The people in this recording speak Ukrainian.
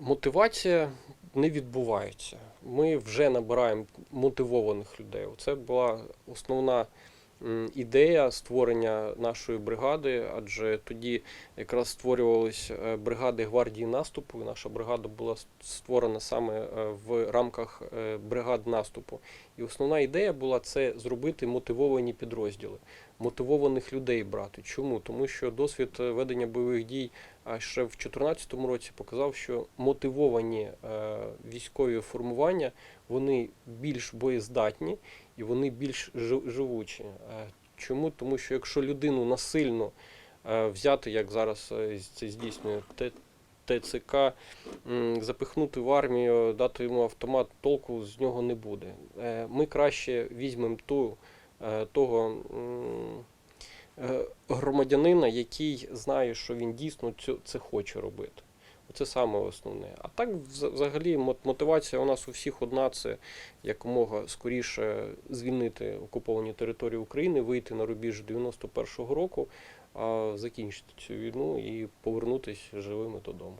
Мотивація не відбувається. Ми вже набираємо мотивованих людей. Це була основна ідея створення нашої бригади, адже тоді якраз створювались е, бригади гвардії наступу. Наша бригада була створена саме е, в рамках е, бригад наступу. І основна ідея була це зробити мотивовані підрозділи, мотивованих людей брати. Чому? Тому що досвід ведення бойових дій а ще в 2014 році показав, що мотивовані е, військові формування вони більш боєздатні і вони більш живучі. Е, Чому? Тому що якщо людину насильно е, взяти, як зараз це здійснює ТЦК, запихнути в армію, дати йому автомат, толку з нього не буде. Ми краще візьмемо ту, того громадянина, який знає, що він дійсно цю- це хоче робити. Це саме основне. А так, взагалі, мотивація у нас у всіх одна це якомога скоріше звільнити окуповані території України, вийти на рубіж 91-го року, а закінчити цю війну і повернутися живими додому.